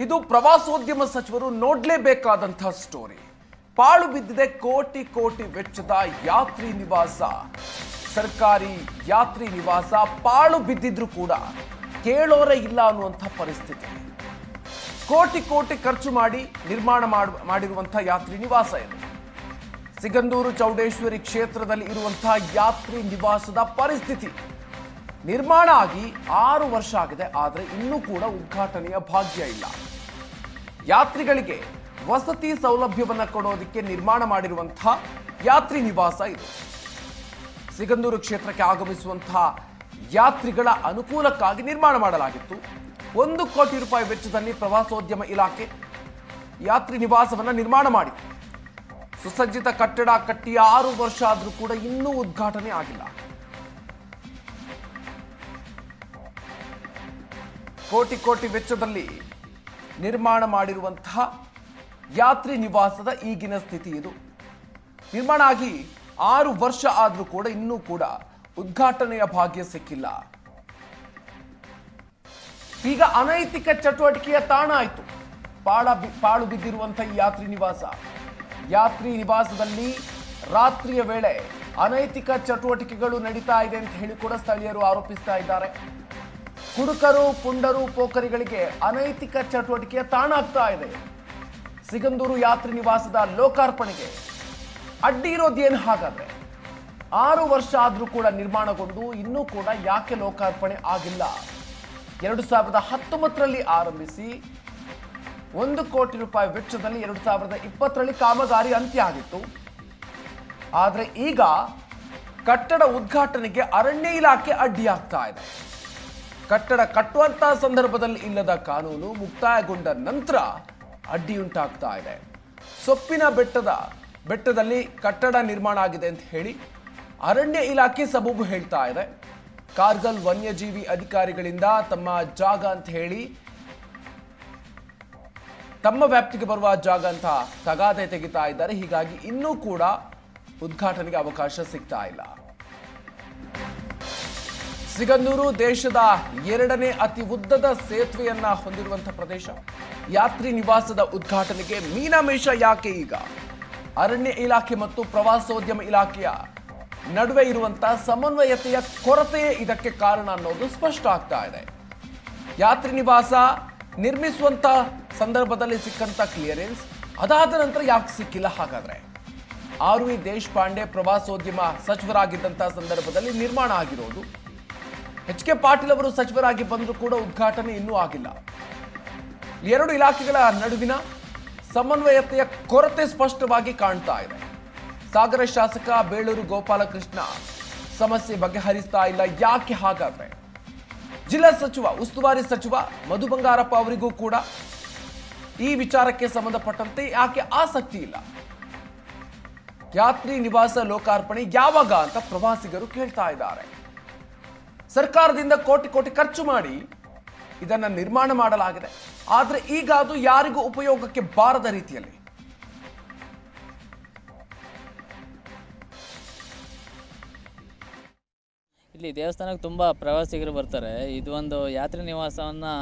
ಇದು ಪ್ರವಾಸೋದ್ಯಮ ಸಚಿವರು ನೋಡ್ಲೇಬೇಕಾದಂತಹ ಸ್ಟೋರಿ ಪಾಳು ಬಿದ್ದಿದೆ ಕೋಟಿ ಕೋಟಿ ವೆಚ್ಚದ ಯಾತ್ರಿ ನಿವಾಸ. ಸರ್ಕಾರಿ ಯಾತ್ರಿ ನಿವಾಸ ಪಾಳು ಬಿದ್ದಿದ್ರು ಕೂಡ ಕೇಳೋರೇ ಇಲ್ಲ ಅನ್ನುವಂಥ ಪರಿಸ್ಥಿತಿ. ಕೋಟಿ ಕೋಟಿ ಖರ್ಚು ಮಾಡಿ ನಿರ್ಮಾಣ ಮಾಡ್- ಮಾಡಿರುವಂತಹ ಯಾತ್ರಿ ನಿವಾಸ ಇದು. ಸಿಗಂದೂರು ಚೌಡೇಶ್ವರಿ ಕ್ಷೇತ್ರದಲ್ಲಿ ಇರುವಂತಹ ಯಾತ್ರಿ ನಿವಾಸದ ಪರಿಸ್ಥಿತಿ. ನಿರ್ಮಾಣ ಆಗಿ ಆರು ವರ್ಷ ಆಗಿದೆ, ಆದರೆ ಇನ್ನೂ ಕೂಡ ಉದ್ಘಾಟನೆಯ ಭಾಗ್ಯ ಇಲ್ಲ. ಯಾತ್ರಿಗಳಿಗೆ ವಸತಿ ಸೌಲಭ್ಯವನ್ನು ಕೊಡೋದಕ್ಕೆ ನಿರ್ಮಾಣ ಮಾಡಿರುವಂತಹ ಯಾತ್ರಿ ನಿವಾಸ ಇದು. ಸಿಗಂದೂರು ಕ್ಷೇತ್ರಕ್ಕೆ ಆಗಮಿಸುವಂತಹ ಯಾತ್ರಿಗಳ ಅನುಕೂಲಕ್ಕಾಗಿ ನಿರ್ಮಾಣ ಮಾಡಲಾಗಿತ್ತು. ಒಂದು ಕೋಟಿ ರೂಪಾಯಿ ವೆಚ್ಚದಲ್ಲಿ ಪ್ರವಾಸೋದ್ಯಮ ಇಲಾಖೆ ಯಾತ್ರಿ ನಿವಾಸವನ್ನು ನಿರ್ಮಾಣ ಮಾಡಿತ್ತು. ಸುಸಜ್ಜಿತ ಕಟ್ಟಡ ಕಟ್ಟಿ ಆರು ವರ್ಷ ಆದರೂ ಕೂಡ ಇನ್ನೂ ಉದ್ಘಾಟನೆ ಆಗಿಲ್ಲ. ಕೋಟಿ ಕೋಟಿ ವೆಚ್ಚದಲ್ಲಿ ನಿರ್ಮಾಣ ಮಾಡಿರುವಂತಹ ಯಾತ್ರಿ ನಿವಾಸದ ಈಗಿನ ಸ್ಥಿತಿ ಇದು. ನಿರ್ಮಾಣ ಆಗಿ ಆರು ವರ್ಷ ಆದರೂ ಕೂಡ ಇನ್ನೂ ಕೂಡ ಉದ್ಘಾಟನೆಯ ಭಾಗ್ಯ ಸಿಕ್ಕಿಲ್ಲ. ಈಗ ಅನೈತಿಕ ಚಟುವಟಿಕೆಯ ತಾಣ ಆಯಿತು. ಪಾಳ ಪಾಳು ಬಿದ್ದಿರುವಂತಹ ಈ ಯಾತ್ರಿ ನಿವಾಸ. ಯಾತ್ರಿ ನಿವಾಸದಲ್ಲಿ ರಾತ್ರಿಯ ವೇಳೆ ಅನೈತಿಕ ಚಟುವಟಿಕೆಗಳು ನಡೀತಾ ಇದೆ ಅಂತ ಹೇಳಿ ಕೂಡ ಸ್ಥಳೀಯರು ಆರೋಪಿಸ್ತಾ ಇದ್ದಾರೆ. ಕುಡುಕರು, ಪುಂಡರು, ಪೋಖರಿಗಳಿಗೆ ಅನೈತಿಕ ಚಟುವಟಿಕೆಯ ತಾಣ ಆಗ್ತಾ ಇದೆ. ಸಿಗಂದೂರು ಯಾತ್ರಿ ನಿವಾಸದ ಲೋಕಾರ್ಪಣೆಗೆ ಅಡ್ಡಿ ಇರೋದೇನು ಹಾಗಾದ್ರೆ? ಆರು ವರ್ಷ ಆದರೂ ಕೂಡ ನಿರ್ಮಾಣಗೊಂಡು ಇನ್ನೂ ಕೂಡ ಯಾಕೆ ಲೋಕಾರ್ಪಣೆ ಆಗಿಲ್ಲ? ಎರಡು ಸಾವಿರದ ಹತ್ತೊಂಬತ್ತರಲ್ಲಿ ಆರಂಭಿಸಿ ಒಂದು ಕೋಟಿ ರೂಪಾಯಿ ವೆಚ್ಚದಲ್ಲಿ ಎರಡು ಸಾವಿರದ ಇಪ್ಪತ್ತರಲ್ಲಿ ಕಾಮಗಾರಿ ಅಂತ್ಯ ಆಗಿತ್ತು. ಆದರೆ ಈಗ ಕಟ್ಟಡ ಉದ್ಘಾಟನೆಗೆ ಅರಣ್ಯ ಇಲಾಖೆ ಅಡ್ಡಿಯಾಗ್ತಾ ಇದೆ. ಕಟ್ಟಡ ಕಟ್ಟುವಂತಹ ಸಂದರ್ಭದಲ್ಲಿ ಇಲ್ಲದ ಕಾನೂನು ಮುಕ್ತಾಯಗೊಂಡ ನಂತರ ಅಡ್ಡಿಯುಂಟಾಗ್ತಾ ಇದೆ. ಸೊಪ್ಪಿನ ಬೆಟ್ಟದ, ಬೆಟ್ಟದಲ್ಲಿ ಕಟ್ಟಡ ನಿರ್ಮಾಣ ಆಗಿದೆ ಅಂತ ಹೇಳಿ ಅರಣ್ಯ ಇಲಾಖೆ ಸಬೂಬು ಹೇಳ್ತಾ ಇದೆ. ಕಾರ್ಗಲ್ ವನ್ಯಜೀವಿ ಅಧಿಕಾರಿಗಳಿಂದ ತಮ್ಮ ಜಾಗ ಅಂತ ಹೇಳಿ ತಮ್ಮ ವ್ಯಾಪ್ತಿಗೆ ಬರುವ ಜಾಗ ಅಂತ ತಗಾದೆ ತೆಗಿತಾ ಇದ್ದಾರೆ. ಹೀಗಾಗಿ ಇನ್ನೂ ಕೂಡ ಉದ್ಘಾಟನೆಗೆ ಅವಕಾಶ ಸಿಗ್ತಾ ಇಲ್ಲ. ಸಿಗಂದೂರು ದೇಶದ ಎರಡನೇ ಅತಿ ಉದ್ದದ ಸೇತುವೆಯನ್ನ ಹೊಂದಿರುವಂತಹ ಪ್ರದೇಶ. ಯಾತ್ರಿ ನಿವಾಸದ ಉದ್ಘಾಟನೆಗೆ ಮೀನಾಮೇಷ ಯಾಕೆ ಈಗ? ಅರಣ್ಯ ಇಲಾಖೆ ಮತ್ತು ಪ್ರವಾಸೋದ್ಯಮ ಇಲಾಖೆಯ ನಡುವೆ ಇರುವಂತಹ ಸಮನ್ವಯತೆಯ ಕೊರತೆಯೇ ಇದಕ್ಕೆ ಕಾರಣ ಅನ್ನೋದು ಸ್ಪಷ್ಟ ಆಗ್ತಾ ಇದೆ. ಯಾತ್ರಿ ನಿವಾಸ ನಿರ್ಮಿಸುವಂತ ಸಂದರ್ಭದಲ್ಲಿ ಸಿಕ್ಕಂತ ಕ್ಲಿಯರೆನ್ಸ್, ಅದಾದ ನಂತರ ಯಾಕೆ ಸಿಕ್ಕಿಲ್ಲ ಹಾಗಾದ್ರೆ? ಆರ್ ವಿ ದೇಶಪಾಂಡೆ ಪ್ರವಾಸೋದ್ಯಮ ಸಚಿವರಾಗಿದ್ದಂತಹ ಸಂದರ್ಭದಲ್ಲಿ ನಿರ್ಮಾಣ ಆಗಿರೋದು ಎಚ್ ಕೆ ಪಾಟೀಲ್ ಅವರು ಸಚಿವರಾಗಿ ಬಂದರೂ ಕೂಡ ಉದ್ಘಾಟನೆ ಇನ್ನೂ ಆಗಿಲ್ಲ. ಎರಡು ಇಲಾಖೆಗಳ ನಡುವಿನ ಸಮನ್ವಯತೆಯ ಕೊರತೆ ಸ್ಪಷ್ಟವಾಗಿ ಕಾಣ್ತಾ ಇದೆ. ಸಾಗರ ಶಾಸಕ ಬೇಳೂರು ಗೋಪಾಲಕೃಷ್ಣ ಸಮಸ್ಯೆ ಬಗೆಹರಿಸ್ತಾ ಇಲ್ಲ, ಯಾಕೆ ಹಾಗಾದ್ರೆ? ಜಿಲ್ಲಾ ಸಚಿವ, ಉಸ್ತುವಾರಿ ಸಚಿವ ಮಧು ಬಂಗಾರಪ್ಪ ಅವರಿಗೂ ಕೂಡ ಈ ವಿಚಾರಕ್ಕೆ ಸಂಬಂಧಪಟ್ಟಂತೆ ಯಾಕೆ ಆಸಕ್ತಿ ಇಲ್ಲ? ಯಾತ್ರಿ ನಿವಾಸ ಲೋಕಾರ್ಪಣೆ ಯಾವಾಗ ಅಂತ ಪ್ರವಾಸಿಗರು ಕೇಳ್ತಾ ಇದ್ದಾರೆ. ಸರ್ಕಾರದಿಂದ ಕೋಟಿ ಕೋಟಿ ಖರ್ಚು ಮಾಡಿ ಇದನ್ನು ನಿರ್ಮಾಣ ಮಾಡಲಾಗಿದೆ. ಆದರೆ ಈಗ ಅದು ಯಾರಿಗೂ ಉಪಯೋಗಕ್ಕೆ ಬಾರದ ರೀತಿಯಲ್ಲಿ. ಇಲ್ಲಿ ದೇವಸ್ಥಾನಕ್ಕೆ ತುಂಬ ಪ್ರವಾಸಿಗರು ಬರ್ತಾರೆ. ಇದು ಒಂದು ಯಾತ್ರಿ ನಿವಾಸವನ್ನು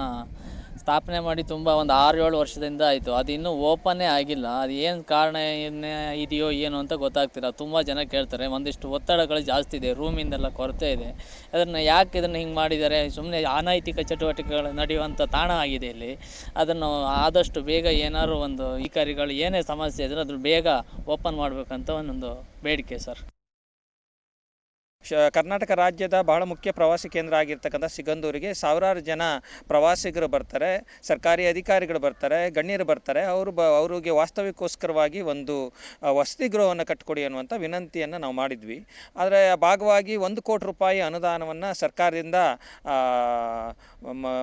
ಸ್ಥಾಪನೆ ಮಾಡಿ ತುಂಬ ಒಂದು ಆರು ಏಳು ವರ್ಷದಿಂದ ಆಯಿತು. ಅದು ಇನ್ನೂ ಓಪನ್ನೇ ಆಗಿಲ್ಲ. ಅದು ಏನು ಕಾರಣ ಏನೇ ಇದೆಯೋ ಏನು ಅಂತ ಗೊತ್ತಾಗ್ತಿಲ್ಲ. ತುಂಬ ಜನ ಕೇಳ್ತಾರೆ. ಒಂದಿಷ್ಟು ಒತ್ತಡಗಳು ಜಾಸ್ತಿ ಇದೆ. ರೂಮಿಂದೆಲ್ಲ ಕೊರತೆ ಇದೆ. ಅದನ್ನು ಯಾಕೆ ಇದನ್ನು ಹಿಂಗೆ ಮಾಡಿದ್ದಾರೆ? ಸುಮ್ಮನೆ ಅನೈತಿಕ ಚಟುವಟಿಕೆಗಳು ನಡೆಯುವಂಥ ತಾಣ ಆಗಿದೆ ಇಲ್ಲಿ. ಅದನ್ನು ಆದಷ್ಟು ಬೇಗ ಏನಾದ್ರು ಒಂದು ಅಧಿಕಾರಿಗಳು ಏನೇ ಸಮಸ್ಯೆ ಇದ್ದರೆ ಅದ್ರ ಬೇಗ ಓಪನ್ ಮಾಡಬೇಕಂತ ಒಂದೊಂದು ಬೇಡಿಕೆ ಸರ್. ಕರ್ನಾಟಕ ರಾಜ್ಯದ ಬಹಳ ಮುಖ್ಯ ಪ್ರವಾಸಿ ಕೇಂದ್ರ ಆಗಿರ್ತಕ್ಕಂಥ ಸಿಗಂದೂರಿಗೆ ಸಾವಿರಾರು ಜನ ಪ್ರವಾಸಿಗರು ಬರ್ತಾರೆ, ಸರ್ಕಾರಿ ಅಧಿಕಾರಿಗಳು ಬರ್ತಾರೆ, ಗಣ್ಯರು ಬರ್ತಾರೆ. ಅವರು ಬ, ಅವರಿಗೆ ವಾಸ್ತವಿಕೋಸ್ಕರವಾಗಿ ಒಂದು ವಸತಿ ಗೃಹವನ್ನು ಕಟ್ಟಿಕೊಡಿ ಅನ್ನುವಂಥ ವಿನಂತಿಯನ್ನು ನಾವು ಮಾಡಿದ್ವಿ. ಆದರೆ ಭಾಗವಾಗಿ ಒಂದು ಕೋಟಿ ರೂಪಾಯಿ ಅನುದಾನವನ್ನು ಸರ್ಕಾರದಿಂದ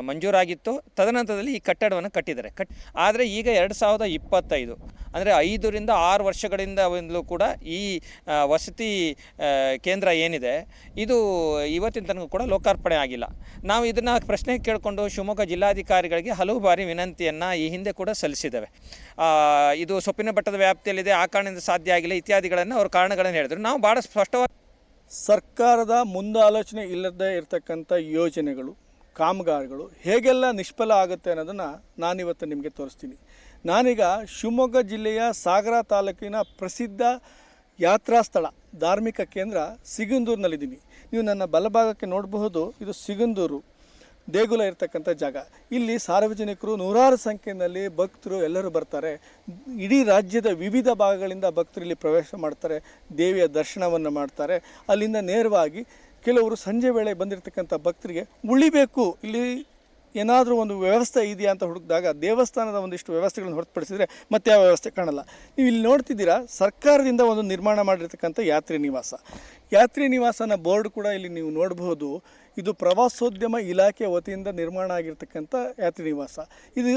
ಮಂಜೂರಾಗಿತ್ತು. ತದನಂತರದಲ್ಲಿ ಈ ಕಟ್ಟಡವನ್ನು ಕಟ್ಟಿದ್ದಾರೆ. ಕಟ್, ಆದರೆ ಈಗ ಎರಡು ಸಾವಿರದ ಇಪ್ಪತ್ತೈದು. ಅಂದರೆ ಐದರಿಂದ ಆರು ವರ್ಷಗಳಿಂದ ಕೂಡ ಈ ವಸತಿ ಕೇಂದ್ರ ಏನಿದೆ, ಇದು ಇವತ್ತಿನ ತನಕ ಕೂಡ ಲೋಕಾರ್ಪಣೆ ಆಗಿಲ್ಲ. ನಾವು ಇದನ್ನು ಪ್ರಶ್ನೆ ಕೇಳಿಕೊಂಡು ಶಿವಮೊಗ್ಗ ಜಿಲ್ಲಾಧಿಕಾರಿಗಳಿಗೆ ಹಲವು ಬಾರಿ ವಿನಂತಿಯನ್ನು ಈ ಹಿಂದೆ ಕೂಡ ಸಲ್ಲಿಸಿದ್ದೇವೆ. ಇದು ಸೊಪ್ಪಿನ ಬೆಟ್ಟದ ವ್ಯಾಪ್ತಿಯಲ್ಲಿದೆ, ಆ ಕಾರಣದಿಂದ ಸಾಧ್ಯ ಆಗಿಲ್ಲ, ಇತ್ಯಾದಿಗಳನ್ನು ಅವರು ಕಾರಣಗಳನ್ನು ಹೇಳಿದರು. ನಾವು ಭಾಳ ಸ್ಪಷ್ಟವಾಗಿ ಸರ್ಕಾರದ ಮುಂದಾಲೋಚನೆ ಇಲ್ಲದೇ ಇರತಕ್ಕಂಥ ಯೋಜನೆಗಳು, ಕಾಮಗಾರಿಗಳು ಹೇಗೆಲ್ಲ ನಿಷ್ಫಲ ಆಗುತ್ತೆ ಅನ್ನೋದನ್ನು ನಾನಿವತ್ತು ನಿಮಗೆ ತೋರಿಸ್ತೀನಿ. ನಾನೀಗ ಶಿವಮೊಗ್ಗ ಜಿಲ್ಲೆಯ ಸಾಗರ ತಾಲೂಕಿನ ಪ್ರಸಿದ್ಧ ಯಾತ್ರಾ ಸ್ಥಳ, ಧಾರ್ಮಿಕ ಕೇಂದ್ರ ಸಿಗಂದೂರಿನಲ್ಲಿದ್ದೀನಿ. ನೀವು ನನ್ನ ಬಲಭಾಗಕ್ಕೆ ನೋಡಬಹುದು, ಇದು ಸಿಗಂದೂರು. ದೇಗುಲ ಇರತಕ್ಕಂಥ ಜಾಗ. ಇಲ್ಲಿ ಸಾರ್ವಜನಿಕರು ನೂರಾರು ಸಂಖ್ಯೆಯಲ್ಲಿ ಭಕ್ತರು ಎಲ್ಲರೂ ಬರ್ತಾರೆ. ಇಡೀ ರಾಜ್ಯದ ವಿವಿಧ ಭಾಗಗಳಿಂದ ಭಕ್ತರು ಇಲ್ಲಿ ಪ್ರವೇಶ ಮಾಡ್ತಾರೆ, ದೇವಿಯ ದರ್ಶನವನ್ನು ಮಾಡ್ತಾರೆ. ಅಲ್ಲಿಂದ ನೇರವಾಗಿ ಕೆಲವರು ಸಂಜೆ ವೇಳೆ ಬಂದಿರತಕ್ಕಂಥ ಭಕ್ತರಿಗೆ ಉಳಿಬೇಕು. ಇಲ್ಲಿ ಏನಾದರೂ ಒಂದು ವ್ಯವಸ್ಥೆ ಇದೆಯಾ ಅಂತ ಹುಡುಕಿದಾಗ ದೇವಸ್ಥಾನದ ಒಂದಿಷ್ಟು ವ್ಯವಸ್ಥೆಗಳನ್ನು ಹೊರತುಪಡಿಸಿದರೆ ಮತ್ತೆ ಯಾವ ವ್ಯವಸ್ಥೆ ಕಾಣಲ್ಲ. ನೀವು ಇಲ್ಲಿ ನೋಡ್ತಿದ್ದೀರಾ, ಸರ್ಕಾರದಿಂದ ಒಂದು ನಿರ್ಮಾಣ ಮಾಡಿರ್ತಕ್ಕಂಥ ಯಾತ್ರಿ ನಿವಾಸ. ಯಾತ್ರಿ ನಿವಾಸನ ಬೋರ್ಡ್ ಕೂಡ ಇಲ್ಲಿ ನೀವು ನೋಡಬಹುದು ಇದು ಪ್ರವಾಸೋದ್ಯಮ ಇಲಾಖೆ ವತಿಯಿಂದ ನಿರ್ಮಾಣ ಆಗಿರ್ತಕ್ಕಂಥ ಯಾತ್ರಿ ನಿವಾಸ. ಇದು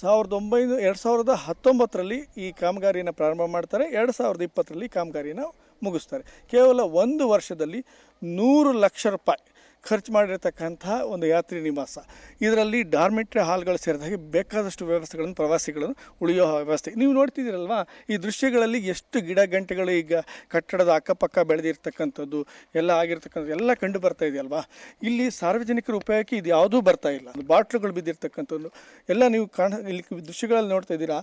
ಸಾವಿರದ ಒಂಬೈನೂರ, ಎರಡು ಸಾವಿರದ ಹತ್ತೊಂಬತ್ತರಲ್ಲಿ ಈ ಕಾಮಗಾರಿಯನ್ನು ಪ್ರಾರಂಭ ಮಾಡ್ತಾರೆ, ಎರಡು ಸಾವಿರದ ಇಪ್ಪತ್ತರಲ್ಲಿ ಕಾಮಗಾರಿಯನ್ನು ಮುಗಿಸ್ತಾರೆ. ಕೇವಲ ಒಂದು ವರ್ಷದಲ್ಲಿ ನೂರು ಲಕ್ಷ ರೂಪಾಯಿ ಖರ್ಚು ಮಾಡಿರ್ತಕ್ಕಂಥ ಒಂದು ಯಾತ್ರಿ ನಿವಾಸ. ಇದರಲ್ಲಿ ಡಾರ್ಮೆಟ್ರಿ ಹಾಲ್ಗಳು ಸೇರಿದಾಗೆ ಬೇಕಾದಷ್ಟು ವ್ಯವಸ್ಥೆಗಳನ್ನು, ಪ್ರವಾಸಿಗಳನ್ನು ಉಳಿಯೋ ವ್ಯವಸ್ಥೆ. ನೀವು ನೋಡ್ತಿದ್ದೀರಲ್ವಾ, ಈ ದೃಶ್ಯಗಳಲ್ಲಿ ಎಷ್ಟು ಗಿಡ ಗಂಟೆಗಳು ಈಗ ಕಟ್ಟಡದ ಅಕ್ಕಪಕ್ಕ ಬೆಳೆದಿರ್ತಕ್ಕಂಥದ್ದು, ಎಲ್ಲ ಆಗಿರ್ತಕ್ಕಂಥದ್ದು ಎಲ್ಲ ಕಂಡು ಬರ್ತಾ ಇದೆಯಲ್ವಾ? ಇಲ್ಲಿ ಸಾರ್ವಜನಿಕರ ಉಪಯೋಗಕ್ಕೆ ಇದು ಯಾವುದೂ ಬರ್ತಾ ಇಲ್ಲ. ಬಾಟ್ಲುಗಳು ಬಿದ್ದಿರ್ತಕ್ಕಂಥದ್ದು. ಎಲ್ಲ ನೀವು ಕಾಣ, ಇಲ್ಲಿ ದೃಶ್ಯಗಳಲ್ಲಿ ನೋಡ್ತಾ ಇದ್ದೀರಾ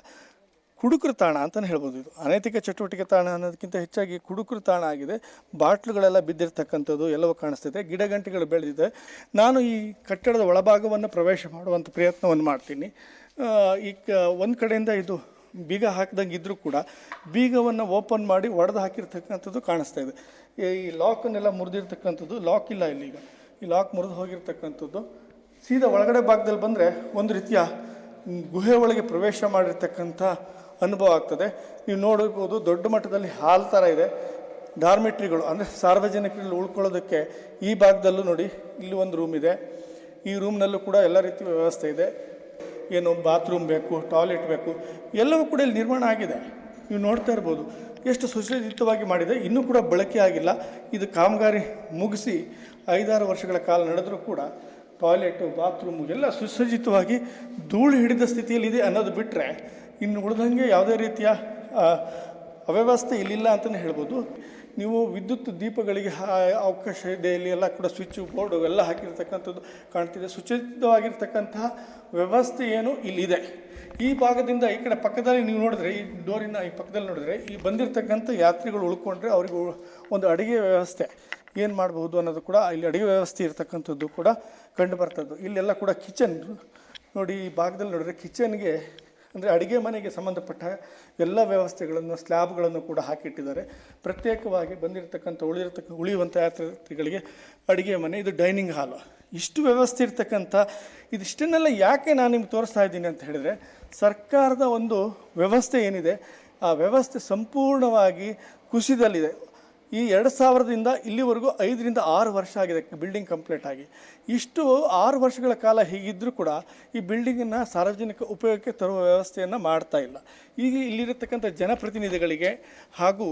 ಕುಡುಕರು ತಾಣ ಅಂತಲೇ ಹೇಳ್ಬೋದು ಇದು. ಅನೈತಿಕ ಚಟುವಟಿಕೆ ತಾಣ ಅನ್ನೋದಕ್ಕಿಂತ ಹೆಚ್ಚಾಗಿ ಕುಡುಕರು ತಾಣ ಆಗಿದೆ. ಬಾಟ್ಲುಗಳೆಲ್ಲ ಬಿದ್ದಿರ್ತಕ್ಕಂಥದ್ದು ಎಲ್ಲವೂ ಕಾಣಿಸ್ತಿದೆ. ಗಿಡಗಂಟಿಗಳು ಬೆಳೆದಿದೆ. ನಾನು ಈ ಕಟ್ಟಡದ ಒಳಭಾಗವನ್ನು ಪ್ರವೇಶ ಮಾಡುವಂಥ ಪ್ರಯತ್ನವನ್ನು ಮಾಡ್ತೀನಿ. ಈ ಒಂದು ಕಡೆಯಿಂದ ಇದು ಬೀಗ ಹಾಕಿದಂಗೆ ಇದ್ದರೂ ಕೂಡ ಬೀಗವನ್ನು ಓಪನ್ ಮಾಡಿ ಒಡೆದು ಹಾಕಿರ್ತಕ್ಕಂಥದ್ದು ಕಾಣಿಸ್ತಾ ಇದೆ. ಈ ಲಾಕನ್ನೆಲ್ಲ ಮುರಿದಿರ್ತಕ್ಕಂಥದ್ದು ಲಾಕ್ ಇಲ್ಲ ಇಲ್ಲಿಗ ಈ ಲಾಕ್ ಮುರಿದು ಹೋಗಿರ್ತಕ್ಕಂಥದ್ದು. ಸೀದಾ ಒಳಗಡೆ ಭಾಗದಲ್ಲಿ ಬಂದರೆ ಒಂದು ರೀತಿಯ ಗುಹೆ ಒಳಗೆ ಪ್ರವೇಶ ಮಾಡಿರ್ತಕ್ಕಂಥ ಅನುಭವ ಆಗ್ತದೆ. ನೀವು ನೋಡಬಹುದು ದೊಡ್ಡ ಮಟ್ಟದಲ್ಲಿ ಹಾಲ್ ಥರ ಇದೆ. ಡಾರ್ಮೆಟ್ರಿಗಳು ಅಂದರೆ ಸಾರ್ವಜನಿಕರಲ್ಲಿ ಉಳ್ಕೊಳ್ಳೋದಕ್ಕೆ ಈ ಭಾಗದಲ್ಲೂ ನೋಡಿ ಇಲ್ಲಿ ಒಂದು ರೂಮ್ ಇದೆ. ಈ ರೂಮ್ನಲ್ಲೂ ಕೂಡ ಎಲ್ಲ ರೀತಿಯ ವ್ಯವಸ್ಥೆ ಇದೆ. ಏನು ಬಾತ್ರೂಮ್ ಬೇಕು ಟಾಯ್ಲೆಟ್ ಬೇಕು, ಎಲ್ಲವೂ ಕೂಡ ಇಲ್ಲಿ ನಿರ್ಮಾಣ ಆಗಿದೆ. ನೀವು ನೋಡ್ತಾ ಇರ್ಬೋದು. ಎಷ್ಟು ಸುಸಜ್ಜಿತವಾಗಿ ಮಾಡಿದೆ. ಇನ್ನೂ ಕೂಡ ಬಳಕೆ ಆಗಿಲ್ಲ. ಇದು ಕಾಮಗಾರಿ ಮುಗಿಸಿ ಐದಾರು ವರ್ಷಗಳ ಕಾಲ ನಡೆದರೂ ಕೂಡ ಟಾಯ್ಲೆಟು ಬಾತ್ರೂಮು ಎಲ್ಲ ಸುಸಜ್ಜಿತವಾಗಿ ಧೂಳು ಹಿಡಿದ ಸ್ಥಿತಿಯಲ್ಲಿದೆ ಅನ್ನೋದು ಬಿಟ್ಟರೆ ಇನ್ನು ಉಳಿದಂಗೆ ಯಾವುದೇ ರೀತಿಯ ಅವ್ಯವಸ್ಥೆ ಇಲ್ಲಿಲ್ಲ ಅಂತಲೇ ಹೇಳ್ಬೋದು. ನೀವು ವಿದ್ಯುತ್ ದೀಪಗಳಿಗೆ ಅವಕಾಶ ಇದೆ, ಇಲ್ಲಿ ಎಲ್ಲ ಕೂಡ ಸ್ವಿಚ್, ಬೋರ್ಡು ಎಲ್ಲ ಹಾಕಿರ್ತಕ್ಕಂಥದ್ದು ಕಾಣ್ತಿದೆ. ಸುಚಿತವಾಗಿರ್ತಕ್ಕಂತಹ ವ್ಯವಸ್ಥೆ ಏನು ಇಲ್ಲಿದೆ. ಈ ಭಾಗದಿಂದ ಈ ಕಡೆ ಪಕ್ಕದಲ್ಲಿ ನೀವು ನೋಡಿದ್ರೆ, ಈ ಡೋರಿನ ಈ ಪಕ್ಕದಲ್ಲಿ ನೋಡಿದ್ರೆ, ಈ ಬಂದಿರತಕ್ಕಂಥ ಯಾತ್ರಿಗಳು ಉಳ್ಕೊಂಡ್ರೆ ಅವ್ರಿಗೆ ಒಂದು ಅಡುಗೆ ವ್ಯವಸ್ಥೆ. ಏನು ಮಾಡ್ಬೋದು ಅನ್ನೋದು ಕೂಡ, ಇಲ್ಲಿ ಅಡುಗೆ ವ್ಯವಸ್ಥೆ ಇರತಕ್ಕಂಥದ್ದು ಕೂಡ ಕಂಡು ಬರ್ತದ್ದು. ಇಲ್ಲೆಲ್ಲ ಕೂಡ ಕಿಚನ್ ನೋಡಿ, ಈ ಭಾಗದಲ್ಲಿ ನೋಡಿದ್ರೆ ಕಿಚನ್ಗೆ ಅಂದರೆ ಅಡುಗೆ ಮನೆಗೆ ಸಂಬಂಧಪಟ್ಟ ಎಲ್ಲ ವ್ಯವಸ್ಥೆಗಳನ್ನು, ಸ್ಲ್ಯಾಬ್ಗಳನ್ನು ಕೂಡ ಹಾಕಿಟ್ಟಿದ್ದಾರೆ. ಪ್ರತ್ಯೇಕವಾಗಿ ಬಂದಿರತಕ್ಕಂಥ, ಉಳಿದಿರ್ತಕ್ಕ ಉಳಿಯುವಂಥ ಯಾತ್ರಿಗಳಿಗೆ ಅಡುಗೆ ಮನೆ, ಇದು ಡೈನಿಂಗ್ ಹಾಲು. ಇಷ್ಟು ವ್ಯವಸ್ಥೆ ಇರ್ತಕ್ಕಂಥ, ಇದಿಷ್ಟನ್ನೆಲ್ಲ ಯಾಕೆ ನಾನು ನಿಮ್ಗೆ ತೋರಿಸ್ತಾ ಇದ್ದೀನಿ ಅಂತ ಹೇಳಿದರೆ, ಸರ್ಕಾರದ ಒಂದು ವ್ಯವಸ್ಥೆ ಏನಿದೆ, ಆ ವ್ಯವಸ್ಥೆ ಸಂಪೂರ್ಣವಾಗಿ ಕುಸಿದಲ್ಲಿದೆ. ಈ ಎರಡು ಸಾವಿರದಿಂದ ಇಲ್ಲಿವರೆಗೂ ಐದರಿಂದ ಆರು ವರ್ಷ ಆಗಿದೆ ಬಿಲ್ಡಿಂಗ್ ಕಂಪ್ಲೀಟ್ ಆಗಿ. ಇಷ್ಟು ಆರು ವರ್ಷಗಳ ಕಾಲ ಹೀಗಿದ್ದರೂ ಕೂಡ ಈ ಬಿಲ್ಡಿಂಗನ್ನು ಸಾರ್ವಜನಿಕ ಉಪಯೋಗಕ್ಕೆ ತರುವ ವ್ಯವಸ್ಥೆಯನ್ನು ಮಾಡ್ತಾ ಇಲ್ಲ. ಈಗ ಇಲ್ಲಿರತಕ್ಕಂಥ ಜನಪ್ರತಿನಿಧಿಗಳಿಗೆ ಹಾಗೂ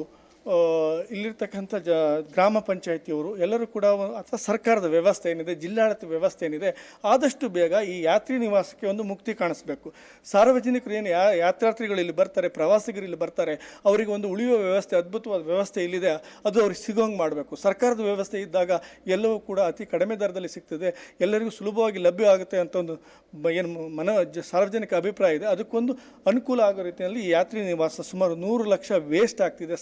ಇಲ್ಲಿರ್ತಕ್ಕಂಥ ಜ, ಗ್ರಾಮ ಪಂಚಾಯಿತಿಯವರು ಎಲ್ಲರೂ ಕೂಡ ಅಥವಾ ಸರ್ಕಾರದ ವ್ಯವಸ್ಥೆ ಏನಿದೆ, ಜಿಲ್ಲಾಡಳಿತ ವ್ಯವಸ್ಥೆ ಏನಿದೆ, ಆದಷ್ಟು ಬೇಗ ಈ ಯಾತ್ರಿ ನಿವಾಸಕ್ಕೆ ಒಂದು ಮುಕ್ತಿ ಕಾಣಿಸ್ಬೇಕು. ಸಾರ್ವಜನಿಕರು ಏನು ಯಾ, ಯಾತ್ರಾರ್ಥಿಗಳು ಇಲ್ಲಿ ಬರ್ತಾರೆ, ಪ್ರವಾಸಿಗರು ಇಲ್ಲಿ ಬರ್ತಾರೆ, ಅವರಿಗೆ ಒಂದು ಉಳಿಯುವ ವ್ಯವಸ್ಥೆ, ಅದ್ಭುತವಾದ ವ್ಯವಸ್ಥೆ ಇಲ್ಲಿದೆ, ಅದು ಅವ್ರಿಗೆ ಸಿಗೋಂಗೆ ಮಾಡಬೇಕು. ಸರ್ಕಾರದ ವ್ಯವಸ್ಥೆ ಇದ್ದಾಗ ಎಲ್ಲವೂ ಕೂಡ ಅತಿ ಕಡಿಮೆ ದರದಲ್ಲಿ ಸಿಗ್ತದೆ, ಎಲ್ಲರಿಗೂ ಸುಲಭವಾಗಿ ಲಭ್ಯ ಆಗುತ್ತೆ ಅಂತ ಒಂದು ಏನು ಮನ ಸಾರ್ವಜನಿಕ ಅಭಿಪ್ರಾಯ ಇದೆ. ಅದಕ್ಕೊಂದು ಅನುಕೂಲ ಆಗೋ ರೀತಿಯಲ್ಲಿ ಈ ಯಾತ್ರಿ ನಿವಾಸ ಸುಮಾರು ನೂರು ಲಕ್ಷ ವೇಸ್ಟ್ ಆಗ್ತಿದೆ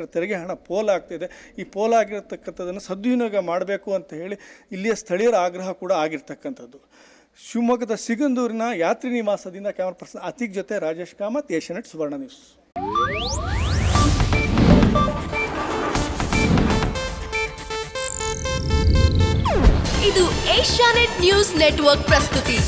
ಸಾರ್ವಜನಿಕರ ತೆರಿಗೆ ಹಣ ಪೋಲಾಗ್ತಿದೆ ಈ ಪೋಲಾಗಿರ್ತಕ್ಕಂಥದ್ದನ್ನು ಸದ್ವಿನಿಯೋಗ ಮಾಡಬೇಕು ಅಂತ ಹೇಳಿ ಇಲ್ಲಿಯ ಸ್ಥಳೀಯರ ಆಗ್ರಹ ಕೂಡ ಆಗಿರ್ತಕ್ಕಂಥದ್ದು. ಶಿವಮೊಗ್ಗದ ಸಿಗಂದೂರಿನ ಯಾತ್ರಿ ನಿವಾಸದಿಂದ ಕ್ಯಾಮರಾ ಪರ್ಸನ್ ಅತಿಕ್ ಜೊತೆ ರಾಜೇಶ್ ಕಾಮತ್, ಏಷ್ಯಾನೆಟ್, ಸುವರ್ಣ ನ್ಯೂಸ್. ಇದು ಏಷ್ಯಾನೆಟ್ ನ್ಯೂಸ್ ನೆಟ್ವರ್ಕ್ ಪ್ರಸ್ತುತಿ.